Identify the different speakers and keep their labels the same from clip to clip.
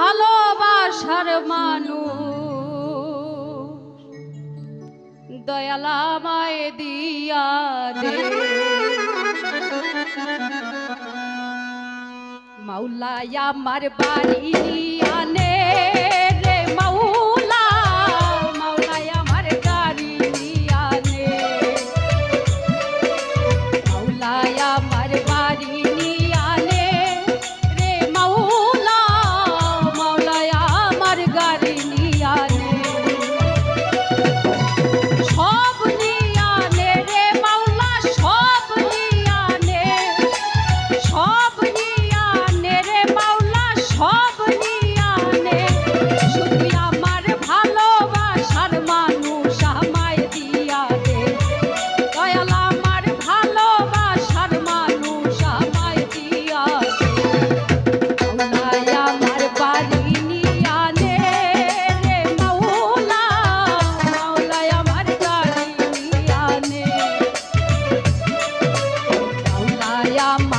Speaker 1: ভালোবাসার মানুষ। দয়ালামায় দিয়া দে। মাউলায়া আমার বাড়ি আনে রে মাউ I'm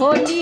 Speaker 1: হলি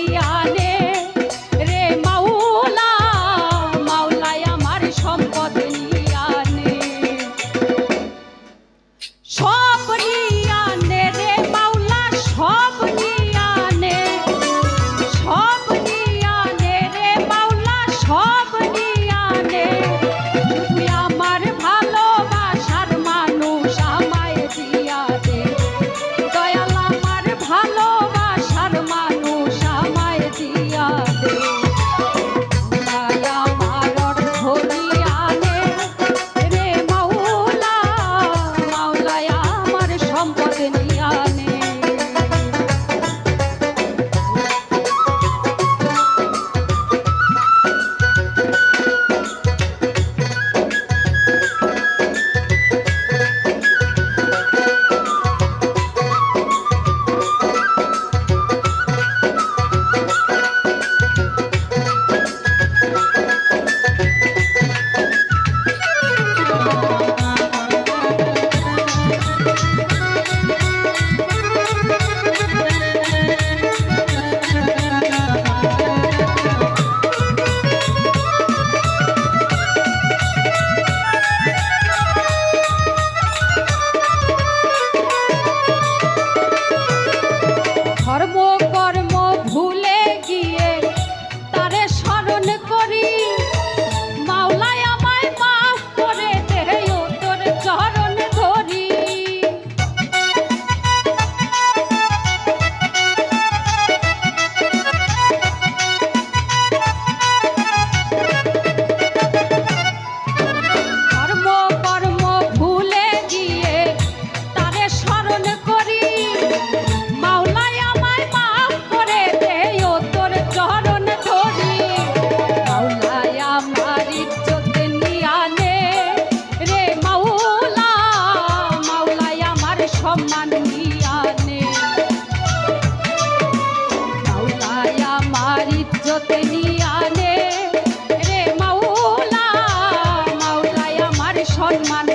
Speaker 1: My. Man.